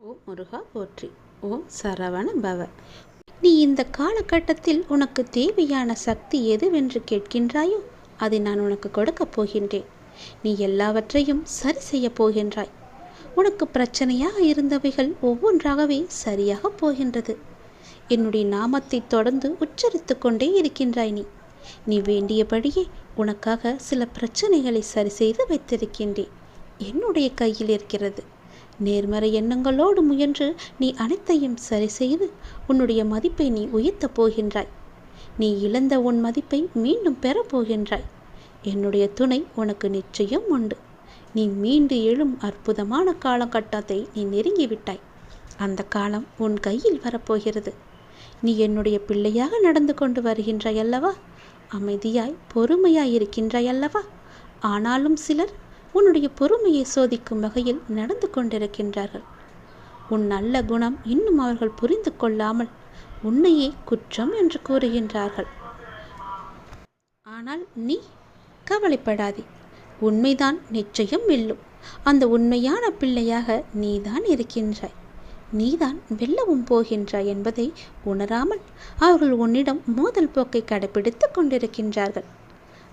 ஓம் முருகா போற்றி. ஓம் சரவண பவ நீ இந்த காலகட்டத்தில் உனக்கு தேவையான சக்தி எதுவென்று கேட்கின்றாயோ அதை நான் உனக்கு கொடுக்கப் போகின்றேன். நீ எல்லாவற்றையும் சரி செய்யப் போகின்றாய். உனக்கு பிரச்சனையாக இருந்தவைகள் ஒவ்வொன்றாகவே சரியாக போகின்றது. என்னுடைய நாமத்தை தொடர்ந்து உச்சரித்து கொண்டே இருக்கின்றாய் நீ. நீ வேண்டியபடியே உனக்காக சில பிரச்சனைகளை சரி செய்து வைத்திருக்கின்றேன். என்னுடைய கையில் இருக்கிறது. நேர்மறை எண்ணங்களோடு முயன்று நீ அனைத்தையும் சரி செய்து உன்னுடைய மதிப்பை நீ உயர்த்தப் போகின்றாய். நீ இழந்த உன் மதிப்பை மீண்டும் பெறப் போகின்றாய். என்னுடைய துணை உனக்கு நிச்சயம் உண்டு. நீ மீண்டு எழும் அற்புதமான காலகட்டத்தை நீ நெருங்கிவிட்டாய். அந்த காலம் உன் கையில் வரப்போகிறது. நீ என்னுடைய பிள்ளையாக நடந்து கொண்டு வருகின்றாய் அல்லவா? அமைதியாய் பொறுமையாய் இருக்கின்றாய் அல்லவா? ஆனாலும் சிலர் உன்னுடைய பொறுமையை சோதிக்கும் வகையில் நடந்து கொண்டிருக்கின்றார்கள். உன் நல்ல குணம் இன்னும் அவர்கள் புரிந்து கொள்ளாமல் உன்னையே குற்றம் என்று கூறுகின்றார்கள். ஆனால் நீ கவலைப்படாதே. உண்மைதான் நிச்சயம் வெல்லும். அந்த உண்மையான பிள்ளையாக நீதான் இருக்கின்றாய். நீதான் வெல்லவும் போகின்றாய் என்பதை உணராமல் அவர்கள் உன்னிடம் மோதல் போக்கை கடைபிடித்து கொண்டிருக்கின்றார்கள்.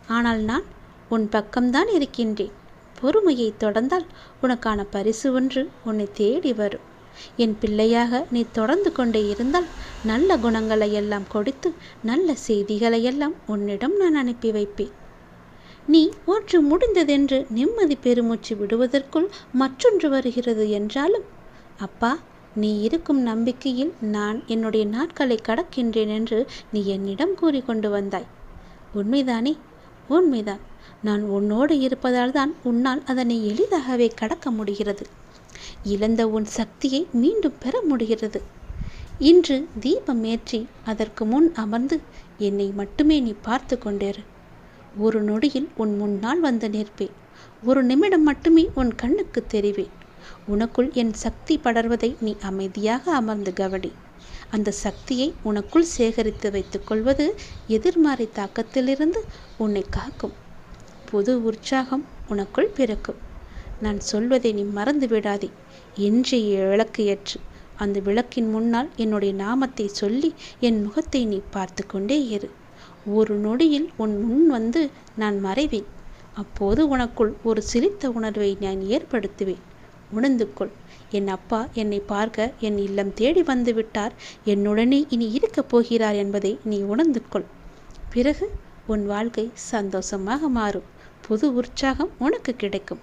ஆனால் நான் உன் பக்கம்தான் இருக்கின்றேன். பொறுமையை தொடர்ந்தால் உனக்கான பரிசு ஒன்று உன்னை தேடி வரும். என் பிள்ளையாக நீ தொடர்ந்து கொண்டே இருந்தால் நல்ல குணங்களை எல்லாம் கொடுத்து நல்ல செய்திகளை எல்லாம் உன்னிடம் நான் அனுப்பி வைப்பேன். நீ ஒன்று முடிந்ததென்று நிம்மதி பெருமூச்சு விடுவதற்குள் மற்றொன்று வருகிறது என்றாலும் அப்பா நீ இருக்கும் நம்பிக்கையில் நான் என்னுடைய நாட்களை கடக்கின்றேன் என்று நீ என்னிடம் கூறிக்கொண்டு வந்தாய். உண்மைதானே? உண்மைதான் நான் உன்னோடு இருப்பதால் தான் உன்னால் அதனை எளிதாகவே கடக்க முடிகிறது. இழந்த உன் சக்தியை மீண்டும் பெற முடிகிறது. இன்று தீபம் ஏற்றி அதற்கு முன் அமர்ந்து என்னை மட்டுமே நீ பார்த்து கொண்டேரு ஒரு நொடியில் உன் முன்னால் வந்து நிற்பேன். ஒரு நிமிடம் மட்டுமே உன் கண்ணுக்கு தெரிவேன். உனக்குள் என் சக்தி படர்வதை நீ அமைதியாக அமர்ந்து கவனி. அந்த சக்தியை உனக்குள் சேகரித்து வைத்துக் கொள்வது தாக்கத்திலிருந்து உன்னை காக்கும். புது உற்சாகம் உனக்குள் பிறக்கும். நான் சொல்வதை நீ மறந்து விடாதே இன்றைய விளக்கு ஏற்று அந்த விளக்கின் முன்னால் என்னுடைய நாமத்தை சொல்லி என் முகத்தை நீ பார்த்து கொண்டே இரு. ஒரு நொடியில் உன் முன் வந்து நான் மறைவேன். அப்போது உனக்குள் ஒரு சிரித்த உணர்வை நான் ஏற்படுத்துவேன். உணர்ந்து கொள் என் அப்பா என்னை பார்க்க என் இல்லம் தேடி வந்து விட்டார். என்னுடனே இனி இருக்கப் போகிறார் என்பதை நீ உணர்ந்து கொள் பிறகு உன் வாழ்க்கை சந்தோஷமாக மாறும். புது உற்சாகம் உனக்கு கிடைக்கும்.